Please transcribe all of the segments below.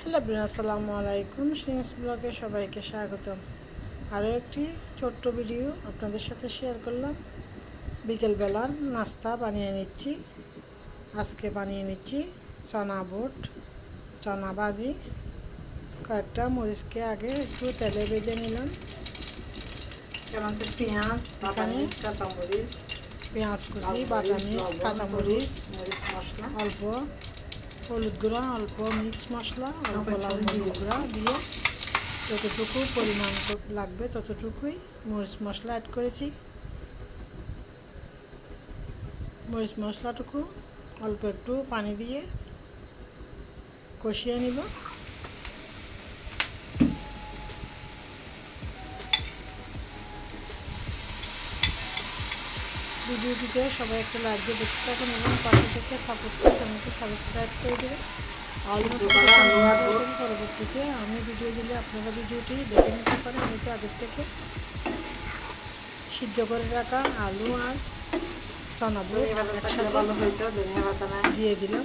Hello বিন আসসালামু আলাইকুম। Sings ব্লগে সবাইকে স্বাগতম। আরও একটি ছোট্ট ভিডিও আপনাদের সাথে শেয়ার করলাম। বিকেলবেলার নাস্তা বানিয়ে নিচ্ছি। আজকে বানিয়ে নিচ্ছি চনা বুট চনা ভাজি। কয়েকটা মরিচকে আগে একটু তেলে ভেজে নিলাম। পেঁয়াজ এখানে বাদামি কাঁচামরিচ পেঁয়াজ কুচি বাদামি মরিচ, কাঁচামরিচ মরিচ মশলা। অল্প হলুদ গুঁড়া অল্প মিক্স মশলা অল্প লাল গুঁড়া দিয়ে যতটুকু পরিমাণ লাগবে ততটুকুই মরিচ মশলা অ্যাড করেছি। মরিচ মশলাটুকু অল্প একটু পানি দিয়ে কষিয়ে নিব। ভিডিওটিতে সবাই একটা লাইক দিয়ে দেখতে থাকুন এবং পাশে থেকে সাপোর্ট করে চ্যানেলকে সাবস্ক্রাইব করে দেবেন। পরবর্তীতে আমি ভিডিও দিলে আপনারা ভিডিওটি দেখে নিতে পারেন। আমি তো আগের থেকে সিদ্ধ করে রাখা আলু আর চনা বুট ধনিয়া পাতা থাকলে একসাথে ভালো হইতো ধনিয়া দিয়ে দিলাম।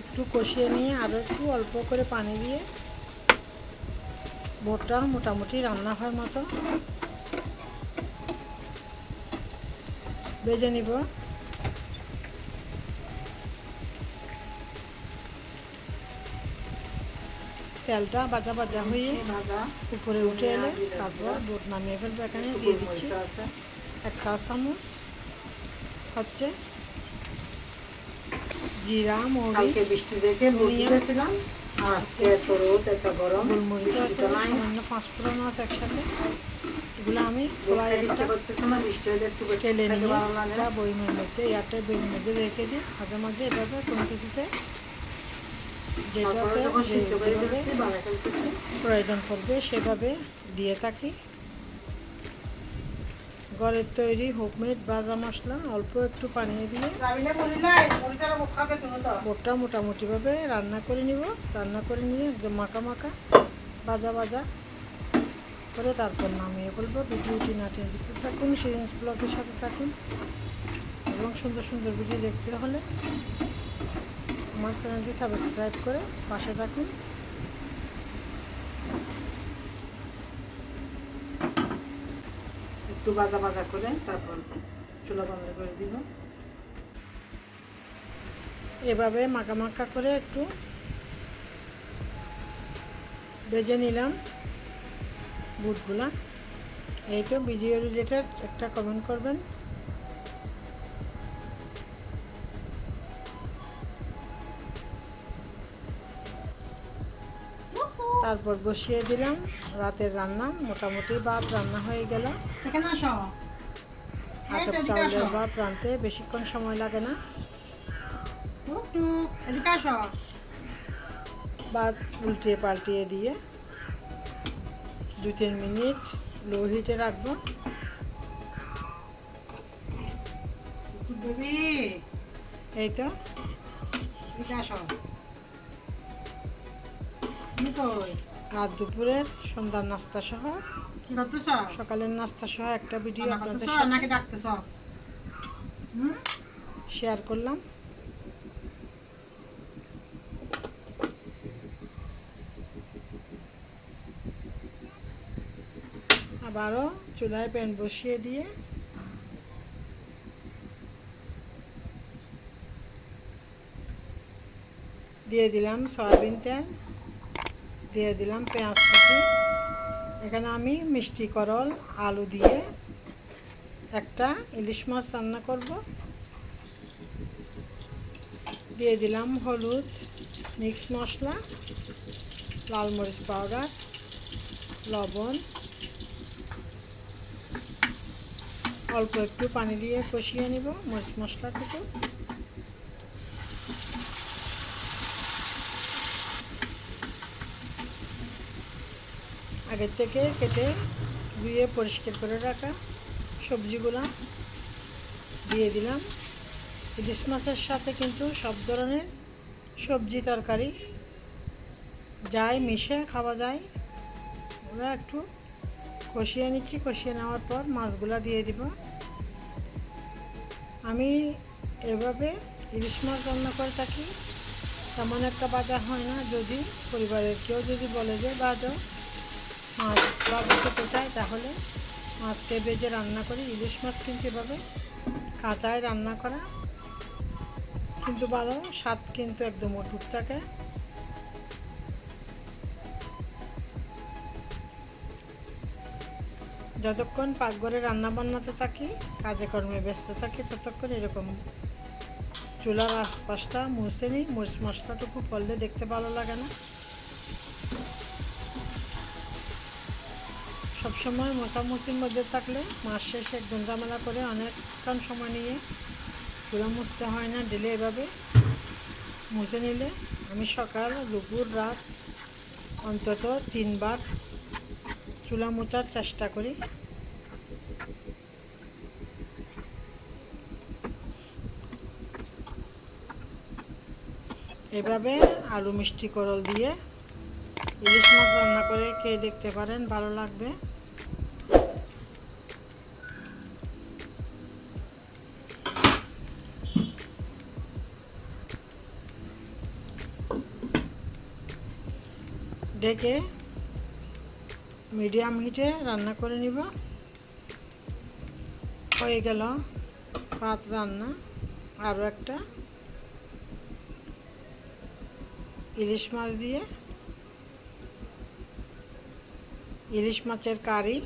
একটু কষিয়ে নিয়ে আরও একটু অল্প করে পানি দিয়ে ভোটটা মোটামুটি রান্না হয় মতো। ভেজে নিব। তেলটা বাজা বাজা হয়ে ভাজা। উপরে উঠে এলে তারপর বোট নামিয়ে ফেলব এখানে দিয়ে দিচ্ছি। এক চা চামচ হচ্ছে জিরা মৌরি। বৃষ্টি দেখে আর আজকে এত রোদ এত গরম। গোলমরিচ আছে পাঁচ ফোড়ন আছে একসাথে। আমি নিয়ে বইমের মধ্যে বইমের মধ্যে রেখে দিই মাঝে মাঝে এটাতে কোনো কিছুতে প্রয়োজন পড়বে সেভাবে দিয়ে থাকি। ঘরের তৈরি হোমমেড ভাজা মশলা অল্প একটু পানি দিয়ে বোটটা মোটামুটিভাবে রান্না করে নিব। রান্না করে নিয়ে একদম মাখা মাখা ভাজা ভাজা। করে তারপর নামিয়ে ফেলব। ভিডিওটি নাটিয়ে দিতে থাকুন সিরিয়াস ব্লগের সাথে থাকুন। এবং সুন্দর সুন্দর ভিডিও দেখতে হলে আমার চ্যানেলটি সাবস্ক্রাইব করে পাশে থাকুন। একটু বাজা বাজা করে তারপর চুলা বন্ধ করে দিব। এভাবে মাখা মাখা করে একটু ভেজে নিলাম। বুটগুলা। এই তো ভিডিও রিলেটেড একটা কমেন্ট করবেন। তারপর বসিয়ে দিলাম রাতের রান্না মোটামুটি ভাত রান্না হয়ে গেল। আতপ চাউলের ভাত রাঁধতে বেশিক্ষণ সময় লাগে না। ভাত উল্টিয়ে পাল্টিয়ে দিয়ে দু তিন মিনিট লো হিটে রাখব। এই তো। রাত দুপুরের সন্ধ্যার নাস্তা সহ। সকালের নাস্তা সহ একটা ভিডিও আপনাদের শেয়ার করলাম। আবারও চুলায় প্যান বসিয়ে দিয়ে দিয়ে দিলাম সয়াবিন তেল, দিয়ে দিলাম পেঁয়াজ কুচি। এখানে আমি মিষ্টি করল, আলু দিয়ে একটা ইলিশ মাছ রান্না করব। দিয়ে দিলাম হলুদ মিক্স মশলা, লাল মরিচ পাউডার, লবণ অল্প একটু পানি দিয়ে কষিয়ে নিব মশলাটুকু আগের থেকে কেটে ধুয়ে পরিষ্কার করে রাখা সবজিগুলো দিয়ে দিলাম। ইলিশ মাছের সাথে কিন্তু সব ধরনের সবজি তরকারি যায় মিশে খাওয়া যায়, ওরা একটু কষিয়ে নিচ্ছি, কষিয়ে নেওয়ার পর মাছগুলো দিয়ে দিব। আমি এভাবে ইলিশ মাছ রান্না করে থাকি, তেমন একটা বাজার হয় না। যদি পরিবারের কেউ যদি বলে যে বাজাও মাছ বাবা খেতে চায় তাহলে মাছকে বেজে রান্না করি। ইলিশ মাছ কিন্তু এভাবে কাঁচায় রান্না করা কিন্তু ভালো, স্বাদ কিন্তু একদম অটুট থাকে। যতক্ষণ পাকঘরে রান্না বান্নাতে থাকি, কাজে কর্মে ব্যস্ত থাকি, ততক্ষণ এরকম চুলার আশপাশটা মুছে নিই, মরিচ মশলাটুকু পড়লে দেখতে ভালো লাগে না। সবসময় মোছামুছির মধ্যে থাকলে মাস শেষে একদম ঝামেলা করে অনেকক্ষণ সময় নিয়ে চুলা মুছতে হয় না, ডেলে এভাবে মুছে নিলে। আমি সকাল, দুপুর, রাত অন্তত তিনবার চুলা মোচার চেষ্টা করি। এভাবে আলু মিষ্টি করল দিয়ে ইলিশ মাছ রান্না করে খেয়ে দেখতে পারেন, ভালো লাগবে। ডেকে মিডিয়াম হিটে রান্না করে নিব। হয়ে গেল ভাত রান্না। আরও একটা। ইলিশ মাছ দিয়ে। ইলিশ মাছের কারি।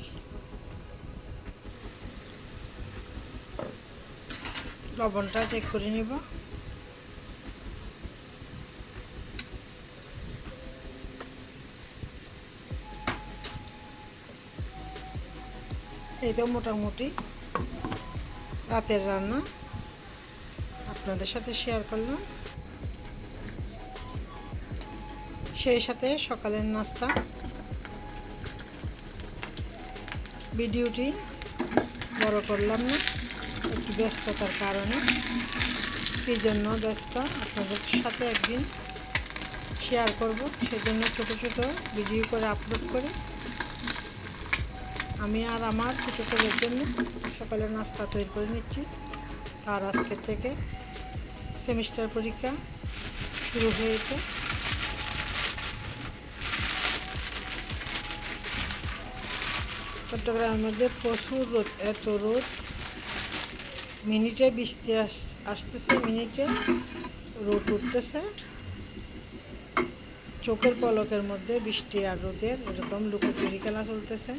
লবণটা চেক করে নিব। এই তো মোটামুটি রাতের রান্না। আপনাদের সাথে শেয়ার করলাম। সেই সাথে সকালের নাস্তা। ভিডিওটি বড় করলাম না, একটু ব্যস্ততার কারণে। কী জন্য ব্যস্ত, আপনাদের সাথে একদিন শেয়ার করব। সেজন্য ছোট ছোট ভিডিও করে আপলোড করি। আমি আর আমার ছোটো ছেলের জন্য সকালের নাস্তা তৈরি করে নিচ্ছি। তার আজকের থেকে সেমিস্টার পরীক্ষা শুরু হয়েছে। চট্টগ্রামের মধ্যে প্রচুর রোদ, এত রোদ। মিনিটে বৃষ্টি আস- আসতেছে, মিনিটে রোদ উঠতেছে। চোখের পলকের মধ্যে বৃষ্টি আর রোদের এরকম লুকোচুরি খেলা চলতেছে।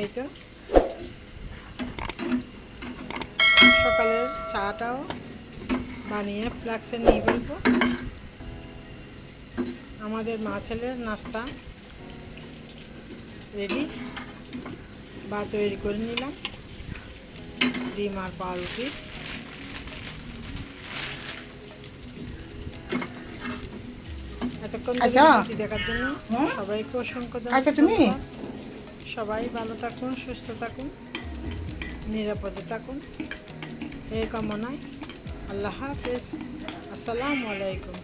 এই তো। সকালের চাটাও বানিয়ে ফ্লাক্সে নিয়ে ফেলব। আমাদের মা ছেলের নাস্তা রেডি। বা তৈরি করে নিলাম। ডিম আর পাউরুটি। এতক্ষণ আচ্ছা। দেখার জন্য সবাইকে অসংখ্য আচ্ছা, তুমি? সবাই ভালো থাকুন সুস্থ থাকুন নিরাপদে থাকুন। এই কামনায় আল্লাহ হাফেজ। আসসালামু আলাইকুম।